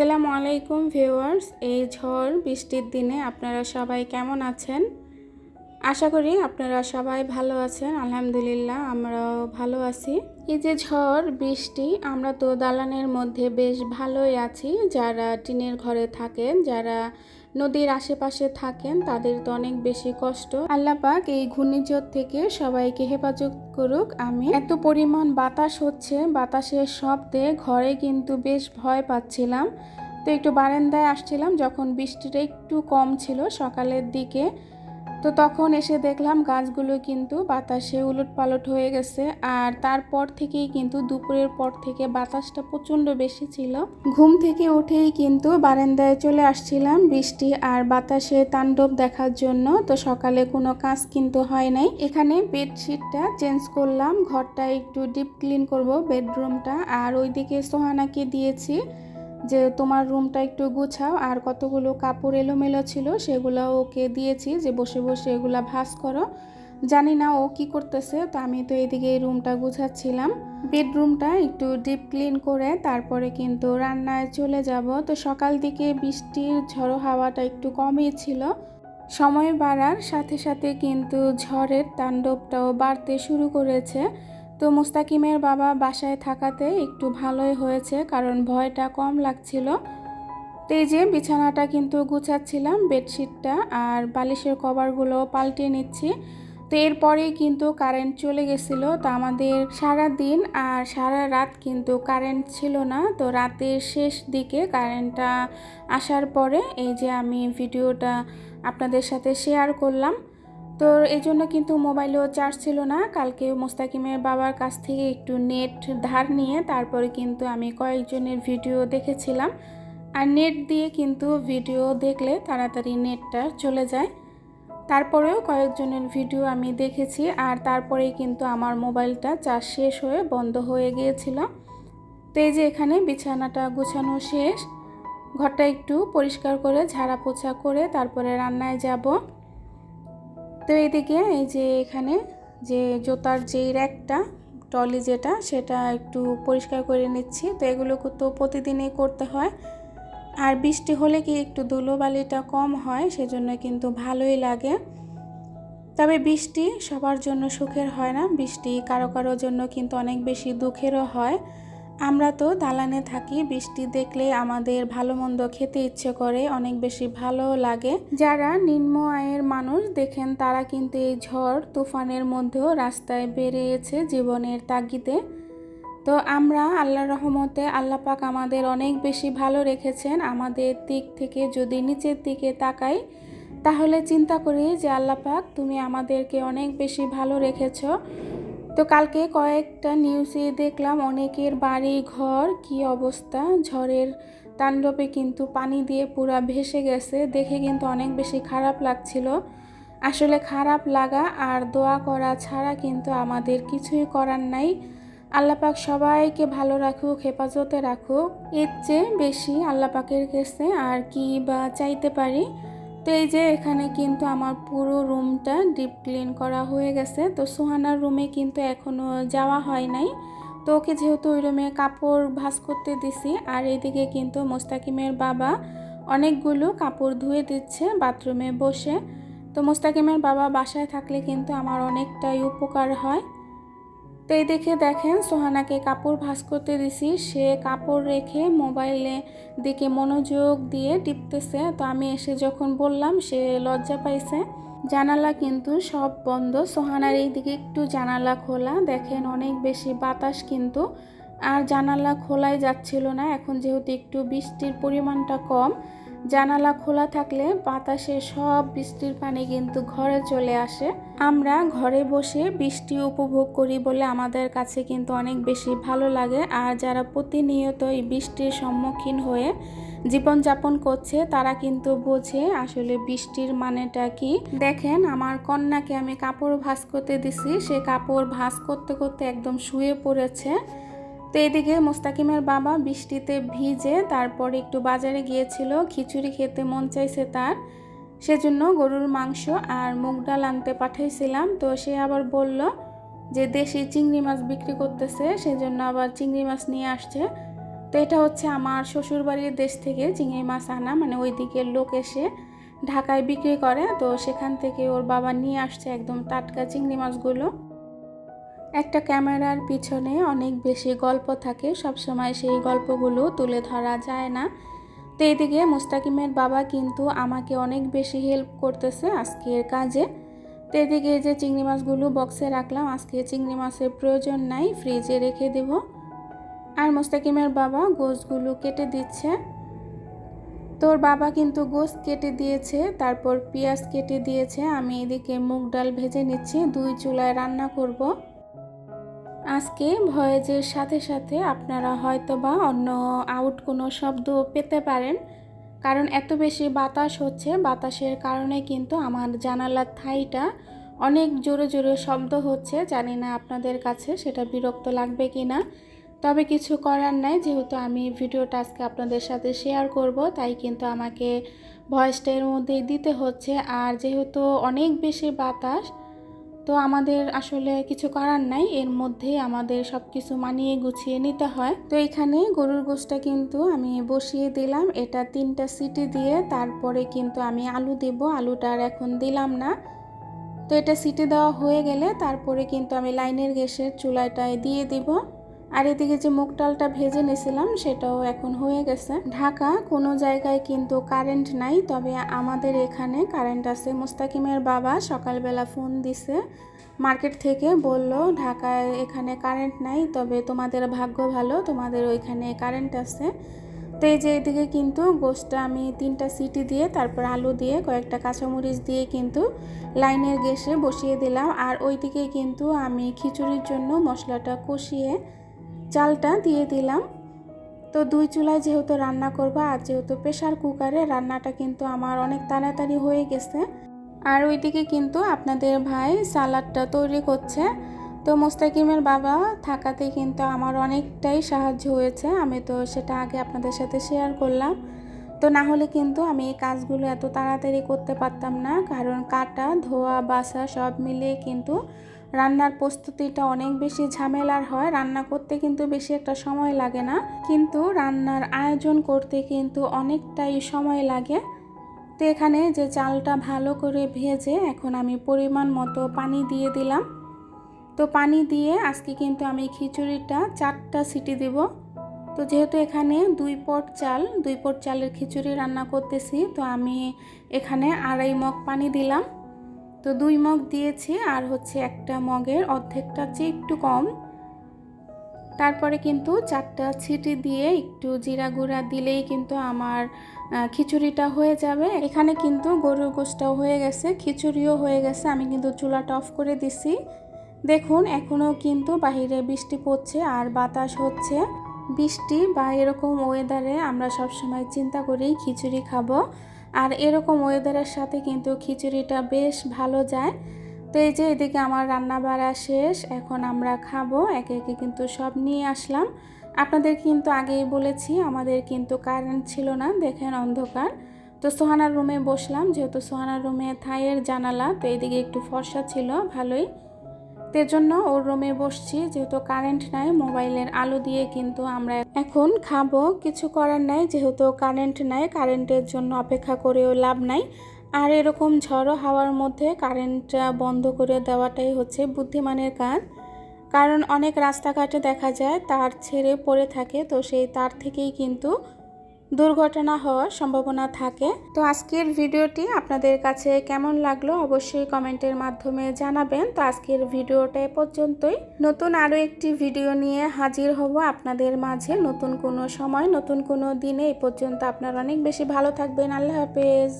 আলাইকুম ভিউয়ার্স, এই ঝড় বৃষ্টির দিনে আপনারা সবাই কেমন আছেন? আশা করি আপনারা সবাই ভালো আছেন, আলহামদুলিল্লাহ আমরাও ভালো আছি। এই যে ঝড় বৃষ্টি, আমরা তো দালানের মধ্যে বেশ ভালোই আছি, যারা টিনের ঘরে থাকেন, যারা নদীর আশেপাশে থাকেন, তাদের তো অনেক বেশি কষ্ট। আল্লাহ পাক এই ঘূর্ণিঝড় থেকে সবাইকে হেফাজত করুক আমি এত পরিমাণ বাতাস হচ্ছে, বাতাসের শব্দে ঘরে কিন্তু বেশ ভয় পাচ্ছিলাম। তো একটু বারান্দায় আসছিলাম, যখন বৃষ্টিটা একটু কম ছিল সকালের দিকে। তো তখন এসে দেখলাম গাছগুলো কিন্তু বাতাসে উলট পালট হয়ে গেছে আর তারপর থেকেই কিন্তু দুপুরের পর থেকে বাতাসটা প্রচণ্ড বেশি ছিল। ঘুম থেকে উঠেই কিন্তু বারান্দায় চলে আসছিলাম বৃষ্টি আর বাতাসে তাণ্ডব দেখার জন্য। তো সকালে কোনো কাজ কিন্তু হয় নাই। এখানে বেডশিটটা চেঞ্জ করলাম, ঘরটা একটু ডিপ ক্লিন করব বেডরুমটা। আর ওইদিকে সোহানাকে দিয়েছি। যে তোমার রুমটা একটু গুছাও, আর কতগুলো কাপড় এলোমেলো ছিল সেগুলো ওকে দিয়েছি যে বসে বসে এগুলা ভাস করো। জানি না ও কি করতেছে, তো আমি তো এদিকে রুমটা গুছাচ্ছিলাম। বেডরুমটা একটু ডিপ ক্লিন করে তারপরে কিন্তু রান্নায় চলে যাব। তো সকাল দিকে বৃষ্টির ঝড়ো হাওয়াটা একটু কমই ছিল। সময় বাড়ার সাথে সাথে কিন্তু ঝড়ের তাণ্ডবটাও বাড়তে শুরু করেছে। তো মুস্তাকিমের বাবা বাসায় থাকাতে একটু ভালোই হয়েছে, কারণ ভয়টা কম লাগছিল। এই যে বিছানাটা কিন্তু গুছাচ্ছিলাম, বেডশিটটা আর বালিশের কভারগুলো পাল্টে নিচ্ছি। তো এরপরেই কিন্তু কারেন্ট চলে গেছিল, তো আমাদের সারা দিন আর সারা রাত কিন্তু কারেন্ট ছিল না। তো রাতের শেষ দিকে কারেন্টটা আসার পরে এই যে আমি ভিডিওটা আপনাদের সাথে শেয়ার করলাম তো এই জন্য কিন্তু মোবাইলেও চার্জ ছিল না। কালকে মোস্তাকিমের বাবার কাছ থেকে একটু নেট ধার নিয়ে তারপরে কিন্তু আমি কয়েকজনের ভিডিও দেখেছিলাম। আর নেট দিয়ে কিন্তু ভিডিও দেখলে তাড়াতাড়ি নেটটা চলে যায়। তারপরেও কয়েকজনের ভিডিও আমি দেখেছি আর তারপরেই কিন্তু আমার মোবাইলটা চার্জ শেষ হয়ে বন্ধ হয়ে গিয়েছিল। তো এই যে এখানে বিছানাটা গুছানো শেষ। ঘরটা একটু পরিষ্কার করে ঝাড়া পোছা করে তারপরে রান্নায় যাব। তো এদিকে এই যে এখানে যে জোতার যেই র্যাকটা, টলি যেটা, সেটা একটু পরিষ্কার করে নিচ্ছি। তো এগুলো তো প্রতিদিনই করতে হয়। আর বৃষ্টি হলে কি একটু ধুলোবালিটা কম হয়, সেজন্য কিন্তু ভালোই লাগে। তবে বৃষ্টি সবার জন্য সুখের হয় না। বৃষ্টি কারও কারোর জন্য কিন্তু অনেক বেশি দুঃখেরও হয়। আমরা তো দালানে থাকি, বৃষ্টি দেখলে আমাদের ভালো মন্দ খেতে ইচ্ছে করে, অনেক বেশি ভালো লাগে। যারা নিম্ন আয়ের মানুষ দেখেন, তারা কিন্তু এই ঝড় তুফানের মধ্যেও রাস্তায় বেরিয়েছে জীবনের তাগিদে। তো আমরা আল্লাহ রহমতে আল্লাহ পাক আমাদের অনেক বেশি ভালো রেখেছেন। আমাদের দিক থেকে যদি নিচের দিকে তাকাই, তাহলে চিন্তা করি যে আল্লাহ পাক তুমি আমাদেরকে অনেক বেশি ভালো রেখেছো। তো কালকে কয়েকটা নিউজে দেখলাম, অনেকের বাড়ি ঘর কি অবস্থা? ঝড়ের তাণ্ডবে কিন্তু পানি দিয়ে পুরা ভেসে গেছে। দেখে কিন্তু অনেক বেশি খারাপ লাগছিল। আসলে খারাপ লাগা আর দোয়া করা ছাড়া কিন্তু আমাদের কিছুই করার নাই। আল্লাপাক সবাইকে ভালো রাখুক, হেফাজতে রাখুক। এর চেয়ে বেশি আল্লাপাকের কাছে আর কি বা চাইতে পারি? তো এই যে এখানে কিন্তু আমার পুরো রুমটা ডিপ ক্লিন করা হয়ে গেছে। তো সোহানার রুমে কিন্তু এখনও যাওয়া হয় নাই। তো ওকে যেহেতু ওই রুমে কাপড় ভাস করতে দিছি, আর এদিকে কিন্তু মোস্তাকিমের বাবা অনেকগুলো কাপড় ধুয়ে দিচ্ছে বাথরুমে বসে। তো মোস্তাকিমের বাবা বাসায় থাকলে কিন্তু আমার অনেকটাই উপকার হয়। তো এই দেখে দেখেন সোহানাকে কাপড় ভাস করতে দিছি। সে কাপড় রেখে মোবাইলে দিকে মনোযোগ দিয়ে টিপতেছে। তো আমি এসে যখন বললাম, সে লজ্জা পাইছে। জানালা কিন্তু সব বন্ধ। সোহানার এই দিকে একটু জানালা খোলা। দেখেন অনেক বেশি বাতাস কিন্তু। আর জানালা খোলাই যাচ্ছিল না। এখন যেহেতু একটু বৃষ্টির পরিমাণটা কম জানালা খোলা থাকলে বাতাসে সব বৃষ্টির পানি কিন্তু ঘরে চলে আসে। আমরা ঘরে বসে বৃষ্টি উপভোগ করি বলে আমাদের কাছে কিন্তু অনেক বেশি ভালো লাগে। আর যারা প্রতিনিয়ত এই বৃষ্টির সম্মুখীন হয়ে জীবনযাপন করছে, তারা কিন্তু বোঝে আসলে বৃষ্টির মানেটা কি। দেখেন, আমার কন্যাকে আমি কাপড় ভাস করতে দিছি। সে কাপড় ভাস করতে করতে একদম শুয়ে পড়েছে। তো এদিকে মোস্তাকিমের বাবা বৃষ্টিতে ভিজে তারপর একটু বাজারে গিয়েছিল, খিচুড়ি খেতে মন চাইছে তার। সেজন্য গরুর মাংস আর মুগ ডাল আনতে পাঠাইছিলাম। তো সে আবার বলল যে দেশি চিংড়ি মাছ বিক্রি করতেছে, সেজন্য আবার চিংড়ি মাছ নিয়ে আসছে। তো এটা হচ্ছে আমার শ্বশুরবাড়ির দেশ থেকে চিংড়ি মাছ আনা মানে ওই দিকের লোক এসে ঢাকায় বিক্রি করে। তো সেখান থেকে ওর বাবা নিয়ে আসছে একদম টাটকা চিংড়ি মাছগুলো। একটা ক্যামেরার পিছনে অনেক বেশি গল্প থাকে সবসময় সেই গল্পগুলো তুলে ধরা যায় না। তো এদিকে মুস্তাকিমের বাবা কিন্তু আমাকে অনেক বেশি হেল্প করতেছে আজকের কাজে। তো এদিকে যে চিংড়ি মাছগুলো বক্সে রাখলাম, আজকে চিংড়ি মাছের প্রয়োজন নাই ফ্রিজে রেখে দেব। আর মুস্তাকিমের বাবা গোসগুলো কেটে দিচ্ছে। তোর বাবা কিন্তু গোস কেটে দিয়েছে, তারপর পেঁয়াজ কেটে দিয়েছে, আমি এদিকে মুগ ডাল ভেজে নিচ্ছি, দুই চুলায় রান্না করব। আজকে ভয়েজের সাথে সাথে আপনারা হয়তো বা অন্য আউট কোনো শব্দ পেতে পারেন, কারণ এত বেশি বাতাস হচ্ছে, বাতাসের কারণে কিন্তু আমার জানালার থাইটা অনেক জোরে জোরে শব্দ হচ্ছে, জানি না আপনাদের কাছে সেটা বিরক্ত লাগবে কি না তবে কিছু করার নাই, যেহেতু আমি ভিডিওটা আজকে আপনাদের সাথে শেয়ার করব, তাই কিন্তু আমাকে ভয়েসটা এর মধ্যেই দিতে হচ্ছে। আর যেহেতু অনেক বেশি বাতাস তো আমাদের আসলে কিছু করার নাই। এর মধ্যে আমাদের সব কিছু মানিয়ে গুছিয়ে নিতে হয়। তো এখানে গরুর গোশটা কিন্তু আমি বসিয়ে দিলাম। এটা তিনটা সিটি দিয়ে তারপরে কিন্তু আমি আলু দেব। আলুটা আর এখন দিলাম না। তো এটা সিটি দেওয়া হয়ে গেলে তারপরে কিন্তু আমি লাইনের গ্যাসের চুলাটায় দিয়ে দিব। আর এদিকে যে মুগ ডালটা ভেজে নিয়েছিলাম, সেটাও এখন হয়ে গেছে। ঢাকা কোনো জায়গায় কিন্তু কারেন্ট নাই, তবে আমাদের এখানে কারেন্ট আছে। মুস্তাকিমের বাবা সকালবেলা ফোন দিছে মার্কেট থেকে বলল, ঢাকায় এখানে কারেন্ট নাই, তবে তোমাদের ভাগ্য ভালো, তোমাদের ওইখানে কারেন্ট আছে। তো এই যে এদিকে কিন্তু গোশটা আমি তিনটা সিটি দিয়ে, তারপর আলু দিয়ে, কয়েকটা কাঁচামরিচ দিয়ে কিন্তু লাইনের গ্যাসে বসিয়ে দিলাম। আর ওইদিকে কিন্তু আমি খিচুড়ির জন্য মশলাটা কষিয়ে চালটা দিয়ে দিলাম। তো দুই চুলায় যেহেতু রান্না করব, আর যেহেতু প্রেশার কুকারে রান্নাটা কিন্তু আমার অনেক তাড়াতাড়ি হয়ে গেছে। আর ওইদিকে কিন্তু আপনাদের ভাই সালাডটা তৈরি করছে। তো মোস্তাকিমের বাবা থাকাতে কিন্তু আমার অনেকটাই সাহায্য হয়েছে। আমি তো সেটা আগে আপনাদের সাথে শেয়ার করলাম। তো না হলে কিন্তু আমি এই কাজগুলো এত তাড়াতাড়ি করতে পারতাম না। কারণ কাটা, ধোয়া বাসা সব মিলিয়ে কিন্তু রান্নার প্রস্তুতিটা অনেক বেশি ঝামেলার হয়, রান্না করতে কিন্তু বেশি একটা সময় লাগে না। কিন্তু রান্নার আয়োজন করতে কিন্তু অনেকটাই সময় লাগে। তো এখানে যে চালটা ভালো করে ভেজে এখন আমি পরিমাণ মতো পানি দিয়ে দিলাম। তো পানি দিয়ে আজকে কিন্তু আমি খিচুড়িটা চারটা সিটি দেব। তো যেহেতু এখানে দুই পট চাল, দুই পট চালের খিচুড়ি রান্না করতেছি, তো আমি এখানে আড়াই মগ পানি দিলাম। তো দুই মগ দিয়েছি, আর হচ্ছে একটা মগের অর্ধেকটা চেয়ে একটু কম। তারপরে কিন্তু চারটা ছিটি দিয়ে একটু জিরা গুঁড়া দিলেই কিন্তু আমার খিচুড়িটা হয়ে যাবে। এখানে কিন্তু গরুর গোষ্ঠটাও হয়ে গেছে, খিচুড়িও হয়ে গেছে, আমি কিন্তু চুলাটা অফ করে দিছি। দেখুন এখনও কিন্তু বাহিরে বৃষ্টি পড়ছে আর বাতাস হচ্ছে। বৃষ্টি বা এরকম ওয়েদারে আমরা সবসময় চিন্তা করি খিচুড়ি খাব। আর এরকম ওয়েদারের সাথে কিন্তু খিচুড়িটা বেশ ভালো যায়। তো এই যে এদিকে আমার রান্না বাড়া শেষ, এখন আমরা খাব, একে একে কিন্তু সব নিয়ে আসলাম। আপনাদের কিন্তু আগেই বলেছি, আমাদের কিন্তু কারেন্ট ছিল না, দেখেন অন্ধকার। তো সোহানার রুমে বসলাম, যেহেতু সোহানার রুমে থাইয়ের জানালা, তো এদিকে একটু ফর্সা ছিল, ভালোই। তো জন্য ওর রুমে বসছি, যেহেতু কারেন্ট নাই, মোবাইলের আলো দিয়ে কিন্তু আমরা এখন খাব। কিছু করার নাই, যেহেতু কারেন্ট নাই কারেন্টের জন্য অপেক্ষা করেও লাভ নাই। আর এরকম ঝড়ো হাওয়ার মধ্যে কারেন্টটা বন্ধ করে দেওয়াটাই হচ্ছে বুদ্ধিমানের কাজ। কারণ অনেক রাস্তাঘাটে দেখা যায়, তার ছেড়ে পড়ে থাকে, তো সেই তার থেকেই কিন্তু দুর্ঘটনা হওয়ার সম্ভাবনা থাকে। তো আজকের ভিডিওটি আপনাদের কাছে কেমন লাগল অবশ্যই কমেন্টের মাধ্যমে জানাবেন। তো আজকের ভিডিওটা এ পর্যন্তই। নতুন আরও একটি ভিডিও নিয়ে হাজির হব আপনাদের মাঝে। নতুন কোনো সময়, নতুন কোনো দিনে এ পর্যন্ত আপনারা অনেক বেশি ভালো থাকবেন। আল্লাহ হাফেজ।